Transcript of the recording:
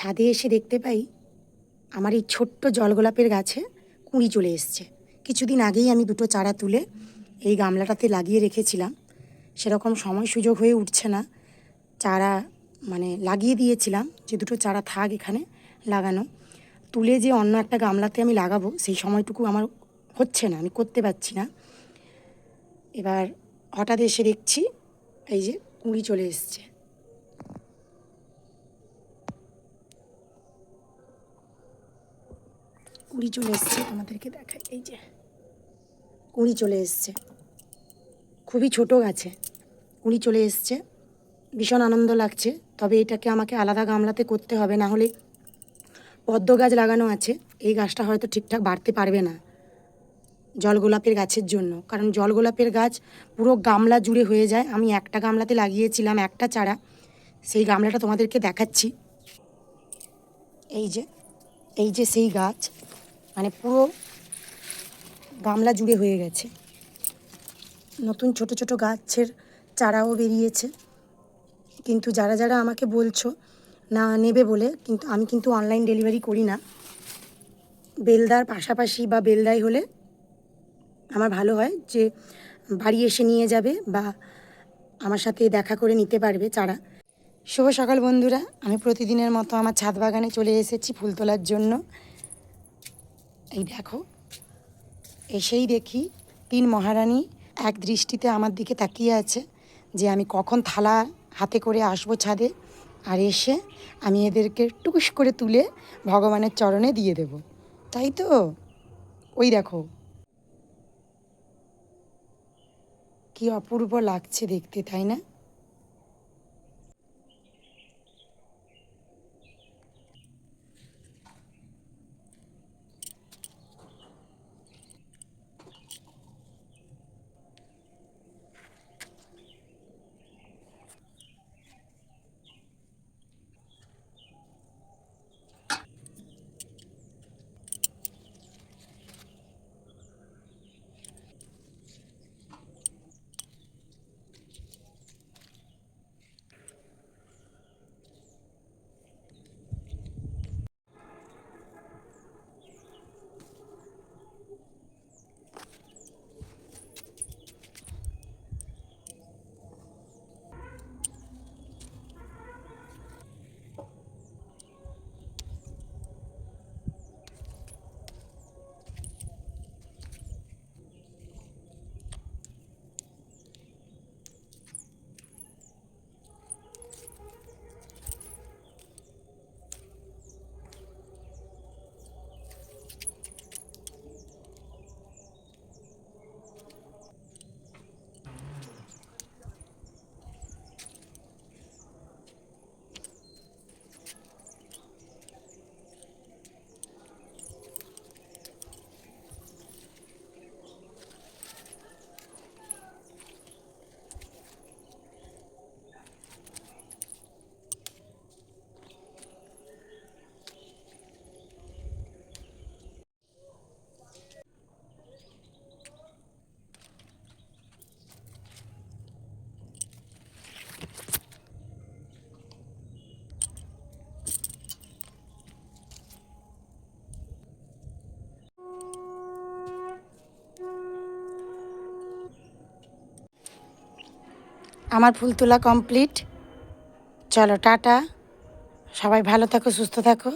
ছাদে এসে দেখতে পাই আমার এই ছোট্ট জলগোলাপের গাছে কুঁড়ি চলে এসছে। কিছুদিন আগেই আমি দুটো চারা তুলে এই গামলাটাতে লাগিয়ে রেখেছিলাম। সেরকম সময় সুযোগ হয়ে উঠছে না। চারা মানে লাগিয়ে দিয়েছিলাম যে দুটো চারা থাক এখানে লাগানো। তুলে যে অন্য একটা গামলাতে আমি লাগাবো, সেই সময়টুকু আমার হচ্ছে না, আমি করতে পারছি না। এবার হঠাৎ এসে দেখছি এই যে কুঁড়ি চলে এসছে। কুড়ি চলে এসছে তোমাদেরকে দেখাই, এই যে। কুড়ি চলে এসছে। খুবই ছোট গাছে। কুড়ি চলে এসছে। ভীষণ আনন্দ লাগছে। তবে এটাকে আমাকে আলাদা গামলাতে করতে হবে, না হলে পদ্ম গাছ লাগানো আছে। এই গাছটা হয়তো ঠিকঠাক বাড়তে পারবে না জলগোলাপের গাছের জন্য। কারণ জলগোলাপের গাছ পুরো গামলা জুড়ে হয়ে যায়। আমি একটা গামলাতে লাগিয়েছিলাম একটা চারা। সেই গামলাটা তোমাদেরকে দেখাচ্ছি। এই যে এই যে সেই গাছ। মানে পুরো গামলা জুড়ে হয়ে গেছে। নতুন ছোট ছোট গাছের চারাও বেরিয়েছে। কিন্তু যারা যারা আমাকে বলছো, না নেবে বলে, কিন্তু আমি কিন্তু অনলাইন ডেলিভারি করি না। বেলদার পাশাপাশি বা বেলদাই হলে আমার ভালো হয় যে বাড়ি এসে নিয়ে যাবে বা আমার সাথে দেখা করে নিতে পারবে চারা। শুভ সকাল বন্ধুরা, আমি প্রতিদিনের মতো আমার ছাদ বাগানে চলে এসেছি ফুল তোলার জন্য। এই দেখো, এসেই দেখি তিন মহারানী এক দৃষ্টিতে আমার দিকে তাকিয়ে আছে যে আমি কখন থালা হাতে করে আসব ছাদে আর এসে আমি এদেরকে টুকুস করে তুলে ভগবানের চরণে দিয়ে দেব। তাই তো? ওই দেখো। কি অপূর্ব লাগছে দেখতে, তাই না? আমার ফুল তোলা কমপ্লিট চলো টাটা। সবাই ভালো থাকো সুস্থ থাকো।